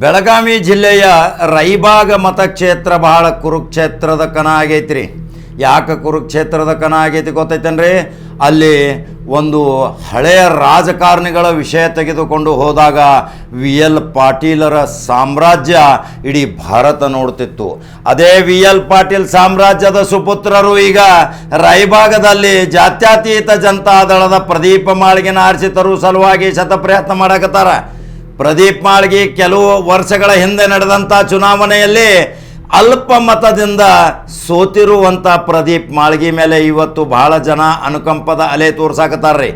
ಬೆಳಗಾವಿ ಜಿಲ್ಲೆಯ ರೈಬಾಗ ಮತಕ್ಷೇತ್ರ ಬಹಳ ಕುರುಕ್ಷೇತ್ರದ ಕಣ ಆಗೈತ್ರಿ. ಯಾಕೆ ಕುರುಕ್ಷೇತ್ರದ ಕಣ ಆಗೈತಿ ಗೊತ್ತೈತೇನ್ರಿ? ಅಲ್ಲಿ ಒಂದು ಹಳೆಯ ರಾಜಕಾರಣಿಗಳ ವಿಷಯ ತೆಗೆದುಕೊಂಡು ಹೋದಾಗ ವಿ ಎಲ್ ಪಾಟೀಲರ ಸಾಮ್ರಾಜ್ಯ ಇಡೀ ಭಾರತ ನೋಡ್ತಿತ್ತು. ಅದೇ ವಿ ಎಲ್ ಪಾಟೀಲ್ ಸಾಮ್ರಾಜ್ಯದ ಸುಪುತ್ರರು ಈಗ ರಾಯಭಾಗದಲ್ಲಿ ಜಾತ್ಯತೀತ ಜನತಾದಳದ ಪ್ರದೀಪ ಮಾಳಿಗೆನ ಆರಿಸಿ ತರುವ ಸಲುವಾಗಿ ಶತಪ್ರಯತ್ನ ಮಾಡಕತ್ತಾರ. ಪ್ರದೀಪ್ ಮಾಳ್ಗಿ ಕೆಲವು ವರ್ಷಗಳ ಹಿಂದೆ ನಡೆದಂಥ ಚುನಾವಣೆಯಲ್ಲಿ ಅಲ್ಪ ಮತದಿಂದ ಸೋತಿರುವಂಥ ಪ್ರದೀಪ್ ಮಾಳ್ಗಿ ಮೇಲೆ ಇವತ್ತು ಬಹಳ ಜನ ಅನುಕಂಪದ ಅಲೆ ತೋರ್ಸಾಕತ್ತಾರ್ರಿ.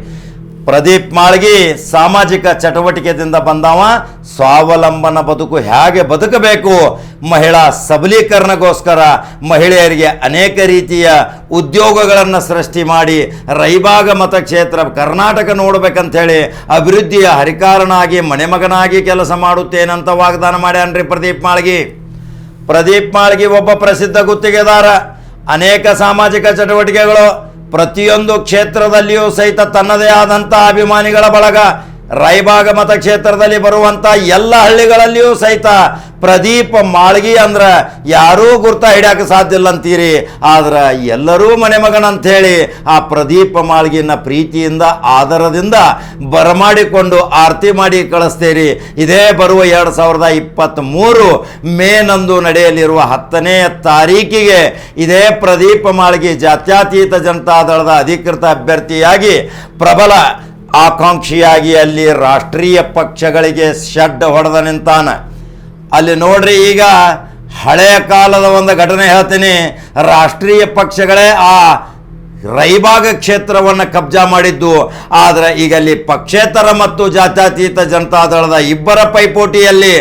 ಪ್ರದೀಪ್ ಮಾಳ್ಗಿ ಸಾಮಾಜಿಕ ಚಟುವಟಿಕೆದಿಂದ ಬಂದವ. ಸ್ವಾವಲಂಬನ ಬದುಕು ಹೇಗೆ ಬದುಕಬೇಕು? ಮಹಿಳಾ ಸಬಲೀಕರಣಗೋಸ್ಕರ ಮಹಿಳೆಯರಿಗೆ ಅನೇಕ ರೀತಿಯ ಉದ್ಯೋಗಗಳನ್ನು ಸೃಷ್ಟಿ ಮಾಡಿ ರೈಬಾಗ ಮತಕ್ಷೇತ್ರ ಕರ್ನಾಟಕ ನೋಡ್ಬೇಕಂತ ಹೇಳಿ ಅಭಿವೃದ್ಧಿಯ ಹರಿಕಾರನಾಗಿ, ಮನೆಮಗನಾಗಿ ಕೆಲಸ ಮಾಡುತ್ತೇನಂತ ವಾಗ್ದಾನ ಮಾಡ್ಯಾನ್ರಿ ಪ್ರದೀಪ್ ಮಾಳ್ಗಿ. ಪ್ರದೀಪ್ ಮಾಳ್ಗಿ ಒಬ್ಬ ಪ್ರಸಿದ್ಧ ಗುತ್ತಿಗೆದಾರ. ಅನೇಕ ಸಾಮಾಜಿಕ ಚಟುವಟಿಕೆಗಳು ಪ್ರತಿಯೊಂದು ಕ್ಷೇತ್ರದಲ್ಲಿಯೂ ಸಹಿತ ತನ್ನದೇ ಆದಂಥ ಅಭಿಮಾನಿಗಳ ಬಳಗ ರಾಯಬಾಗ ಮತಕ್ಷೇತ್ರದಲ್ಲಿ ಬರುವಂಥ ಎಲ್ಲ ಹಳ್ಳಿಗಳಲ್ಲಿಯೂ ಸಹಿತ ಪ್ರದೀಪ್ ಮಾಳ್ಗಿ ಅಂದ್ರೆ ಯಾರೂ ಗುರ್ತ ಹಿಡ್ಯಾಕ ಸಾಧ್ಯ ಇಲ್ಲ ಅಂತೀರಿ ಆದ್ರೆ ಎಲ್ಲರೂ ಮನೆ ಮಗನಂಥೇಳಿ ಆ ಪ್ರದೀಪ ಮಾಳ್ಗಿನ ಪ್ರೀತಿಯಿಂದ, ಆದರದಿಂದ ಬರಮಾಡಿಕೊಂಡು ಆರತಿ ಮಾಡಿ ಕಳಿಸ್ತೀರಿ. ಇದೇ ಬರುವ ಎರಡು ಸಾವಿರದ ಇಪ್ಪತ್ತ್ಮೂರು ಮೇನಂದು ನಡೆಯಲಿರುವ ಹತ್ತನೇ ತಾರೀಕಿಗೆ ಇದೇ ಪ್ರದೀಪ ಮಾಳ್ಗಿ ಜಾತ್ಯತೀತ ಜನತಾದಳದ ಅಧಿಕೃತ ಅಭ್ಯರ್ಥಿಯಾಗಿ ಪ್ರಬಲ ಆಕಾಂಕ್ಷಿಯಾಗಿ ಅಲ್ಲಿ ರಾಷ್ಟ್ರೀಯ ಪಕ್ಷಗಳಿಗೆ ಶೆಡ್ ಹೊಡೆದ ನಿಂತಾನ. ಅಲ್ಲಿ ನೋಡ್ರಿ ಈಗ ಹಳೆಯ ಕಾಲದ ಒಂದು ಘಟನೆ ಹೇಳ್ತೀನಿ. ರಾಷ್ಟ್ರೀಯ ಪಕ್ಷಗಳೇ ಆ ರೈಭಾಗ ಕ್ಷೇತ್ರವನ್ನು ಕಬ್ಜಾ ಮಾಡಿದ್ದು. ಆದರೆ ಈಗ ಅಲ್ಲಿ ಪಕ್ಷೇತರ ಮತ್ತು ಜಾತ್ಯತೀತ ಜನತಾದಳದ ಇಬ್ಬರ ಪೈಪೋಟಿಯಲ್ಲಿ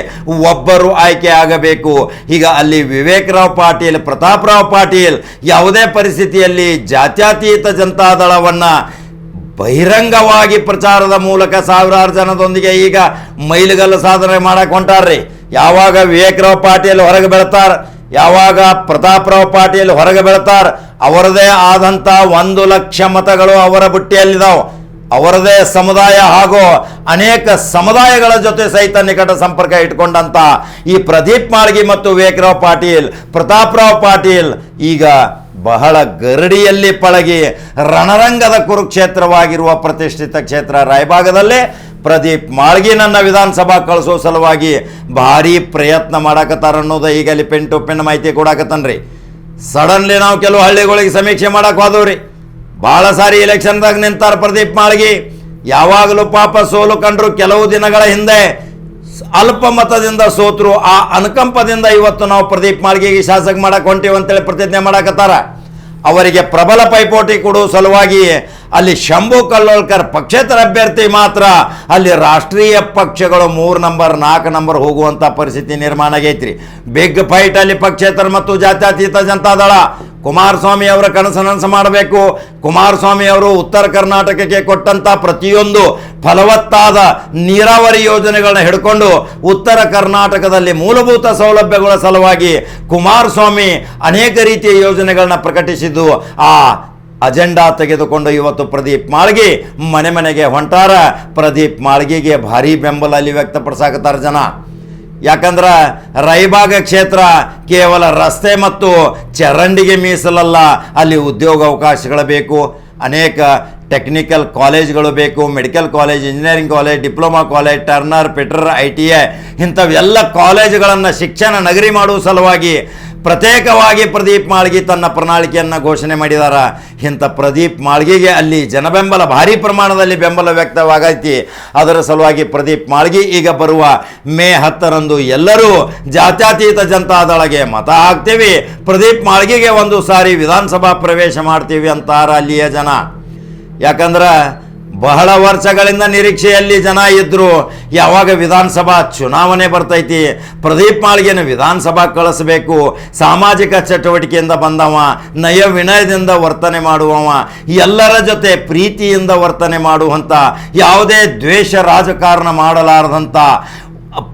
ಒಬ್ಬರು ಆಯ್ಕೆ ಆಗಬೇಕು. ಈಗ ಅಲ್ಲಿ ವಿವೇಕರಾವ್ ಪಾಟೀಲ್ ಪ್ರತಾಪ್ ರಾವ್ ಪಾಟೀಲ್ ಯಾವುದೇ ಪರಿಸ್ಥಿತಿಯಲ್ಲಿ ಜಾತ್ಯತೀತ ಜನತಾದಳವನ್ನು ಬಹಿರಂಗವಾಗಿ ಪ್ರಚಾರದ ಮೂಲಕ ಸಾವಿರಾರು ಜನದೊಂದಿಗೆ ಈಗ ಮೈಲುಗಲ್ಲು ಸಾಧನೆ ಮಾಡಕ್ ಹೊಂಟಾರ್ರಿ ಯಾವಾಗ ವಿವೇಕರಾವ್ ಪಾಟೀಲ್ ಹೊರಗೆ ಬೆಳತಾರ, ಯಾವಾಗ ಪ್ರತಾಪರಾವ್ ಪಾಟೀಲ್ ಹೊರಗೆ ಬೆಳತಾರ, ಅವರದೇ ಆದಂಥ ಒಂದು ಲಕ್ಷ ಮತಗಳು ಅವರ ಬುಟ್ಟಿಯಲ್ಲಿದ್ದಾವೆ ಅವರದೇ ಸಮುದಾಯ ಹಾಗೂ ಅನೇಕ ಸಮುದಾಯಗಳ ಜೊತೆ ಸಹಿತ ನಿಕಟ ಸಂಪರ್ಕ ಇಟ್ಕೊಂಡಂತ ಈ ಪ್ರದೀಪ್ ಮಾಳ್ಗಿ ಮತ್ತು ವಿವೇಕರಾವ್ ಪಾಟೀಲ್, ಪ್ರತಾಪರಾವ್ ಪಾಟೀಲ್ ಈಗ ಬಹಳ ಗರಡಿಯಲ್ಲಿ ಪಳಗಿ ರಣರಂಗದ ಕುರುಕ್ಷೇತ್ರವಾಗಿರುವ ಪ್ರತಿಷ್ಠಿತ ಕ್ಷೇತ್ರ ರಾಯಭಾಗದಲ್ಲೇ ಪ್ರದೀಪ್ ಮಾಳ್ಗಿ ನನ್ನ ವಿಧಾನಸಭಾ ಕಳಿಸೋ ಸಲುವಾಗಿ ಭಾರಿ ಪ್ರಯತ್ನ ಮಾಡಕತ್ತಾರ ಅನ್ನೋದು ಈಗ ಅಲ್ಲಿ ಪೆನ್ ಟು ಪೆನ್ ಮಾಹಿತಿ ಕೊಡಾಕತ್ತನ್ರಿ. ಸಡನ್ಲಿ ನಾವು ಕೆಲವು ಹಳ್ಳಿಗಳಿಗೆ ಸಮೀಕ್ಷೆ ಮಾಡಕ್ ಹೋದವ್ರಿ. ಭಾಳ ಸಾರಿ ಎಲೆಕ್ಷನ್ದಾಗ ನಿಂತಾರ ಪ್ರದೀಪ್ ಮಾಳ್ಗಿ. ಯಾವಾಗಲೂ ಪಾಪ ಸೋಲು ಕಂಡ್ರು ಕೆಲವು ದಿನಗಳ ಹಿಂದೆ ಅಲ್ಪ ಮತದಿಂದ ಸೋತರು, ಆ ಅನುಕಂಪದಿಂದ ಇವತ್ತು ನಾವು ಪ್ರದೀಪ್ ಮಾಳ್ಗಿಗೆ ಶಾಸಕ ಮಾಡಕ್ಕೆ ಹೊಂಟೀವಿ ಅಂತೇಳಿ ಪ್ರತಿಜ್ಞೆ ಮಾಡಕತ್ತಾರ. ಅವರಿಗೆ ಪ್ರಬಲ ಪೈಪೋಟಿ ಕೊಡುವ ಸಲುವಾಗಿ ಅಲ್ಲಿ ಶಂಭು ಕಲ್ಲೋಳ್ಕರ್ ಪಕ್ಷೇತರ ಅಭ್ಯರ್ಥಿ ಮಾತ್ರ, ಅಲ್ಲಿ ರಾಷ್ಟ್ರೀಯ ಪಕ್ಷಗಳು ಮೂರು ನಂಬರ್, ನಾಲ್ಕು ನಂಬರ್ ಹೋಗುವಂಥ ಪರಿಸ್ಥಿತಿ ನಿರ್ಮಾಣ ಆಗೈತ್ರಿ. ಬಿಗ್ ಫೈಟ್ ಅಲ್ಲಿ ಪಕ್ಷೇತರ ಮತ್ತು ಜಾತ್ಯತೀತ ಜನತಾದಳ ಕುಮಾರಸ್ವಾಮಿ ಅವರ ಕನಸು ನನಸು ಮಾಡಬೇಕು. ಕುಮಾರಸ್ವಾಮಿ ಅವರು ಉತ್ತರ ಕರ್ನಾಟಕಕ್ಕೆ ಕೊಟ್ಟಂತ ಪ್ರತಿಯೊಂದು ಫಲವತ್ತಾದ ನೀರಾವರಿ ಯೋಜನೆಗಳನ್ನ ಹಿಡ್ಕೊಂಡು ಉತ್ತರ ಕರ್ನಾಟಕದಲ್ಲಿ ಮೂಲಭೂತ ಸೌಲಭ್ಯಗಳ ಸಲುವಾಗಿ ಕುಮಾರಸ್ವಾಮಿ ಅನೇಕ ರೀತಿಯ ಯೋಜನೆಗಳನ್ನ ಪ್ರಕಟಿಸಿದ್ದು, ಆ ಅಜೆಂಡಾ ತೆಗೆದುಕೊಂಡು ಇವತ್ತು ಪ್ರದೀಪ್ ಮಾಳ್ಗಿ ಮನೆ ಮನೆಗೆ ಹೊಂಟಾರ. ಪ್ರದೀಪ್ ಮಾಳ್ಗಿಗೆ ಭಾರಿ ಬೆಂಬಲ ಅಲ್ಲಿ ವ್ಯಕ್ತಪಡಿಸಾಕತ್ತಾರ ಜನ. ಯಾಕಂದ್ರೆ ರೈಬಾಗ ಕ್ಷೇತ್ರ ಕೇವಲ ರಸ್ತೆ ಮತ್ತು ಚರಂಡಿಗೆ ಮೀಸಲಲ್ಲ, ಅಲ್ಲಿ ಉದ್ಯೋಗ ಅವಕಾಶಗಳು ಬೇಕು, ಅನೇಕ ಟೆಕ್ನಿಕಲ್ ಕಾಲೇಜ್ಗಳು ಬೇಕು medical college engineering college diploma college turner fitter I T A ಇಂಥವೆಲ್ಲ ಕಾಲೇಜುಗಳನ್ನು ಶಿಕ್ಷಣ ನಗರಿ ಮಾಡುವ ಸಲುವಾಗಿ ಪ್ರತ್ಯೇಕವಾಗಿ ಪ್ರದೀಪ್ ಮಾಳ್ಗಿ ತನ್ನ ಪ್ರಣಾಳಿಕೆಯನ್ನು ಘೋಷಣೆ ಮಾಡಿದಾರ. ಇಂಥ ಪ್ರದೀಪ್ ಮಾಳ್ಗಿಗೆ ಅಲ್ಲಿ ಜನಬೆಂಬಲ, ಭಾರಿ ಪ್ರಮಾಣದಲ್ಲಿ ಬೆಂಬಲ ವ್ಯಕ್ತವಾಗೈತಿ. ಅದರ ಸಲುವಾಗಿ ಪ್ರದೀಪ್ ಮಾಳ್ಗಿ ಈಗ ಬರುವ ಮೇ ಹತ್ತರಂದು ಎಲ್ಲರೂ ಜಾತ್ಯತೀತ ಜನತಾದಳಗೆ ಮತ ಹಾಕ್ತೀವಿ. ಪ್ರದೀಪ್ ಮಾಳ್ಗಿಗೆ ಒಂದು ಸಾರಿ ವಿಧಾನಸಭಾ ಪ್ರವೇಶ ಮಾಡ್ತೀವಿ ಅಂತಾರ ಅಲ್ಲಿಯ ಜನ. ಯಾಕಂದ್ರೆ ಬಹಳ ವರ್ಷಗಳಿಂದ ನಿರೀಕ್ಷೆಯಲ್ಲಿ ಜನ ಇದ್ರು. ಯಾವಾಗ ವಿಧಾನಸಭಾ ಚುನಾವಣೆ ಬರ್ತೈತಿ? ಪ್ರದೀಪ್ ಮಾಳ್ಗೆನ ವಿಧಾನಸಭಾ ಕಳಿಸ್ಬೇಕು. ಸಾಮಾಜಿಕ ಚಟುವಟಿಕೆಯಿಂದ ಬಂದವ, ನಯ ವಿನಯದಿಂದ ವರ್ತನೆ ಮಾಡುವವ, ಎಲ್ಲರ ಜೊತೆ ಪ್ರೀತಿಯಿಂದ ವರ್ತನೆ ಮಾಡುವಂಥ ಯಾವುದೇ ದ್ವೇಷ ರಾಜಕಾರಣ ಮಾಡಲಾರದಂಥ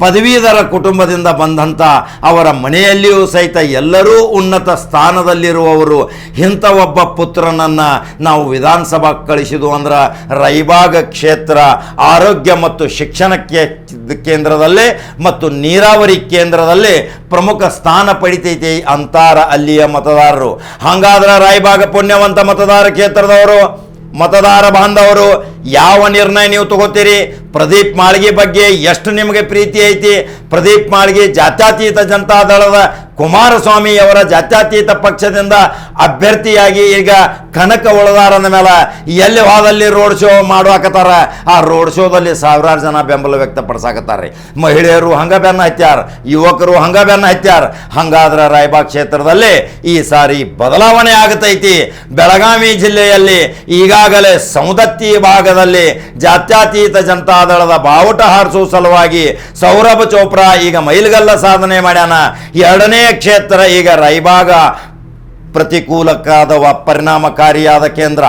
ಪದವೀಧರ ಕುಟುಂಬದಿಂದ ಬಂದಂಥ ಅವರ ಮನೆಯಲ್ಲಿಯೂ ಸಹಿತ ಎಲ್ಲರೂ ಉನ್ನತ ಸ್ಥಾನದಲ್ಲಿರುವವರು. ಇಂಥ ಒಬ್ಬ ಪುತ್ರನನ್ನು ನಾವು ವಿಧಾನಸಭಾ ಕಳಿಸಿದ್ವು ಅಂದ್ರೆ ರೈಬಾಗ ಕ್ಷೇತ್ರ, ಆರೋಗ್ಯ ಮತ್ತು ಶಿಕ್ಷಣಕ್ಕೆ ಕೇಂದ್ರದಲ್ಲಿ ಮತ್ತು ನೀರಾವರಿ ಕೇಂದ್ರದಲ್ಲಿ ಪ್ರಮುಖ ಸ್ಥಾನ ಪಡಿತೈತಿ ಅಂತಾರ ಅಲ್ಲಿಯ ಮತದಾರರು. ಹಾಗಾದ್ರೆ ರಾಯಬಾಗ ಪುಣ್ಯವಂತ ಮತದಾರ ಕ್ಷೇತ್ರದವರು ಮತದಾರ ಬಾಂಧವರು, ಯಾವ ನಿರ್ಣಯ ನೀವು ತಗೋತೀರಿ? ಪ್ರದೀಪ್ ಮಾಳ್ಗಿ ಬಗ್ಗೆ ಎಷ್ಟು ನಿಮಗೆ ಪ್ರೀತಿ ಐತಿ? ಪ್ರದೀಪ್ ಮಾಳ್ಗಿ ಜಾತ್ಯತೀತ ಜನತಾದಳದ ಕುಮಾರಸ್ವಾಮಿ ಅವರ ಜಾತ್ಯತೀತ ಪಕ್ಷದಿಂದ ಅಭ್ಯರ್ಥಿಯಾಗಿ ಈಗ ಕನಕ ಉಳದಾರನ ಮೇಲೆ ಎಲ್ಲಿ ಹೋದಲ್ಲಿ ರೋಡ್ ಶೋ ಮಾಡುವಾಕತ್ತಾರ? ಆ ರೋಡ್ ಶೋದಲ್ಲಿ ಸಾವಿರಾರು ಜನ ಬೆಂಬಲ ವ್ಯಕ್ತಪಡಿಸಾಕತ್ತಾರ ಮಹಿಳೆಯರು ಹಂಗ ಬೆನ್ನ ಹತ್ಯಾರ, ಯುವಕರು ಹಂಗ ಬೆನ್ನ ಹತ್ಯಾರ. ಹಂಗಾದ್ರೆ ರಾಯಬಾಗ್ ಕ್ಷೇತ್ರದಲ್ಲಿ ಈ ಸಾರಿ ಬದಲಾವಣೆ ಆಗತೈತಿ. ಬೆಳಗಾವಿ ಜಿಲ್ಲೆಯಲ್ಲಿ ಈಗಾಗಲೇ ಸೌದತ್ತಿ ಭಾಗದಲ್ಲಿ ಜಾತ್ಯತೀತ ಜನತಾದಳದ ಬಾವುಟ ಹಾರಿಸುವ ಸಲುವಾಗಿ ಸೌರಭ್ ಚೋಪ್ರಾ ಈಗ ಮೈಲುಗಲ್ಲ ಸಾಧನೆ ಮಾಡ್ಯಾನ. ಎರಡನೇ ಕ್ಷೇತ್ರ ಈಗ ರೈಬಾಗ ಪ್ರತಿಕೂಲಕ್ಕಾದ ವ- ಪರಿಣಾಮಕಾರಿಯಾದ ಕೇಂದ್ರ.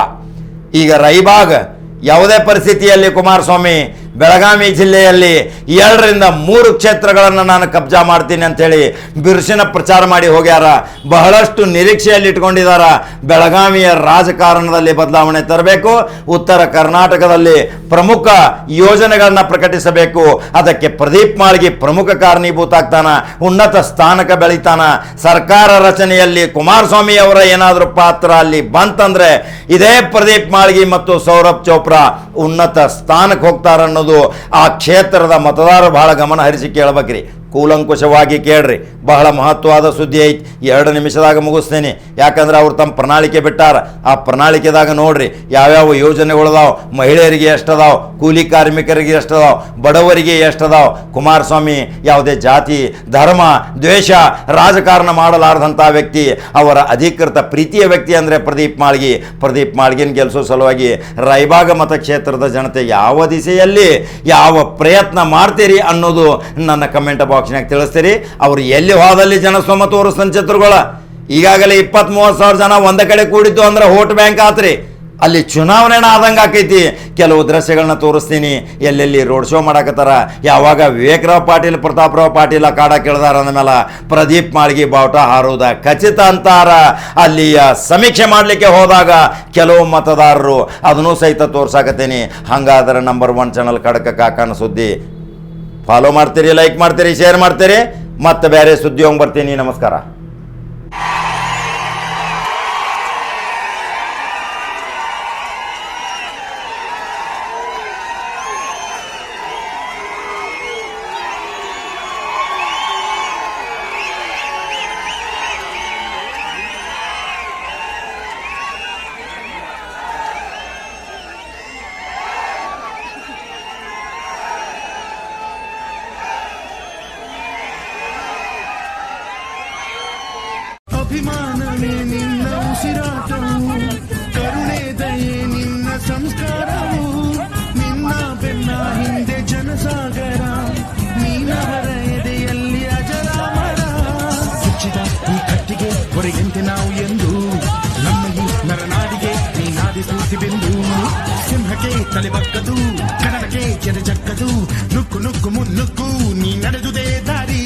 ಈಗ ರೈಬಾಗ್ ಯಾವುದೇ ಪರಿಸ್ಥಿತಿಯಲ್ಲಿ ಕುಮಾರಸ್ವಾಮಿ ಬೆಳಗಾವಿ ಜಿಲ್ಲೆಯಲ್ಲಿ ಎರಡರಿಂದ ಮೂರು ಕ್ಷೇತ್ರಗಳನ್ನು ನಾನು ಕಬ್ಜಾ ಮಾಡ್ತೀನಿ ಅಂತೇಳಿ ಬಿರುಸಿನ ಪ್ರಚಾರ ಮಾಡಿ ಹೋಗ್ಯಾರ. ಬಹಳಷ್ಟು ನಿರೀಕ್ಷೆಯಲ್ಲಿ ಇಟ್ಕೊಂಡಿದ್ದಾರ ಬೆಳಗಾವಿಯ ರಾಜಕಾರಣದಲ್ಲಿ ಬದಲಾವಣೆ ತರಬೇಕು. ಉತ್ತರ ಕರ್ನಾಟಕದಲ್ಲಿ ಪ್ರಮುಖ ಯೋಜನೆಗಳನ್ನು ಪ್ರಕಟಿಸಬೇಕು. ಅದಕ್ಕೆ ಪ್ರದೀಪ್ ಮಾಳ್ಗಿ ಪ್ರಮುಖ ಕಾರಣೀಭೂತ ಆಗ್ತಾನ. ಉನ್ನತ ಸ್ಥಾನಕ್ಕೆ ಬೆಳಿತಾನ. ಸರ್ಕಾರ ರಚನೆಯಲ್ಲಿ ಕುಮಾರಸ್ವಾಮಿ ಅವರ ಏನಾದರೂ ಪಾತ್ರ ಅಲ್ಲಿ ಬಂತಂದ್ರೆ ಇದೇ ಪ್ರದೀಪ್ ಮಾಳ್ಗಿ ಮತ್ತು ಸೌರಭ್ ಚೋಪ್ರಾ ಉನ್ನತ ಸ್ಥಾನಕ್ಕೆ ಹೋಗ್ತಾರ ಅನ್ನೋದು ಆ ಕ್ಷೇತ್ರದ ಮತದಾರರು ಬಹಳ ಗಮನ ಹರಿಸಿ ಕೇಳ್ಬೇಕ್ರಿ. ಕೂಲಂಕುಷವಾಗಿ ಕೇಳ್ರಿ. ಬಹಳ ಮಹತ್ವವಾದ ಸುದ್ದಿ ಐತಿ. ಎರಡು ನಿಮಿಷದಾಗ ಮುಗಿಸ್ತೇನೆ. ಯಾಕಂದ್ರೆ ಅವ್ರು ತಮ್ಮ ಪ್ರಣಾಳಿಕೆ ಬಿಟ್ಟಾರ. ಆ ಪ್ರಣಾಳಿಕೆದಾಗ ನೋಡ್ರಿ, ಯಾವ್ಯಾವ ಯೋಜನೆಗಳದಾವ, ಮಹಿಳೆಯರಿಗೆ ಎಷ್ಟದಾವ, ಕೂಲಿ ಕಾರ್ಮಿಕರಿಗೆ ಎಷ್ಟದಾವ, ಬಡವರಿಗೆ ಎಷ್ಟದಾವ, ಕುಮಾರಸ್ವಾಮಿ ಯಾವುದೇ ಜಾತಿ, ಧರ್ಮ, ದ್ವೇಷ, ರಾಜಕಾರಣ ಮಾಡಲಾರದಂಥ ವ್ಯಕ್ತಿ, ಅವರ ಅಧಿಕೃತ ಪ್ರೀತಿಯ ವ್ಯಕ್ತಿ ಅಂದರೆ ಪ್ರದೀಪ್ ಮಾಳ್ಗಿ. ಪ್ರದೀಪ್ ಮಾಳ್ಗಿನ ಗೆಲ್ಲಿಸೋ ಸಲುವಾಗಿ ರೈಬಾಗ ಮತಕ್ಷೇತ್ರದ ಜನತೆ ಯಾವ ದಿಸೆಯಲ್ಲಿ ಯಾವ ಪ್ರಯತ್ನ ಮಾಡ್ತೀರಿ ಅನ್ನೋದು ನನ್ನ ಕಮೆಂಟ್ ಬಾಕ್ಸ್ನಾಗ ತಿಳಿಸ್ತೀರಿ. ಅವ್ರು ಎಲ್ಲಿ ಹೋದಲ್ಲಿ ಜನಸ್ವಮ ತೋರಿಸ್ತಾನೆ ಚಿತ್ರಗಳ ಈಗಾಗಲೇ ಇಪ್ಪತ್ತ್ ಮೂವತ್ತು ಸಾವಿರ ಜನ ಒಂದೇ ಕಡೆ ಕೂಡಿದ್ದು ಅಂದ್ರೆ ವೋಟ್ ಬ್ಯಾಂಕ್ ಆತ್ರಿ. ಅಲ್ಲಿ ಚುನಾವಣೆನ ಆದಂಗೆ ಆಕೈತಿ? ಕೆಲವು ದೃಶ್ಯಗಳನ್ನ ತೋರಿಸ್ತೀನಿ. ಎಲ್ಲೆಲ್ಲಿ ರೋಡ್ ಶೋ ಮಾಡಾಕತ್ತಾರ? ಯಾವಾಗ ವಿವೇಕರಾವ್ ಪಾಟೀಲ್, ಪ್ರತಾಪರಾವ್ ಪಾಟೀಲ ಕಾಡ ಕೇಳ್ದಾರ ಅಂದಮೇಲೆ ಪ್ರದೀಪ್ ಮಾಳ್ಗಿ ಬಾವುಟ ಹಾರುವುದ ಖಚಿತ ಅಂತಾರ. ಅಲ್ಲಿಯ ಸಮೀಕ್ಷೆ ಮಾಡಲಿಕ್ಕೆ ಹೋದಾಗ ಕೆಲವು ಮತದಾರರು ಅದನ್ನೂ ಸಹಿತ ತೋರ್ಸಾಕತ್ತೀನಿ. ಹಂಗಾದ್ರೆ ನಂಬರ್ ಒನ್ ಚಾನಲ್ ಕಡಕ ಕಾಕನ ಸುದ್ದಿ. ಫಾಲೋ ಮಾಡ್ತೀರಿ ಲೈಕ್ ಮಾಡ್ತೀರಿ ಶೇರ್ ಮಾಡ್ತೀರಿ. ಮತ್ತೆ ಬೇರೆ ಸುದ್ದಿ ಬರ್ತೀನಿ. ನಮಸ್ಕಾರ. తలివక్కదు కడలకే చెర చక్కదు నుక్కు నుక్కు మున్నుక్కు నీ నడదుదే దారి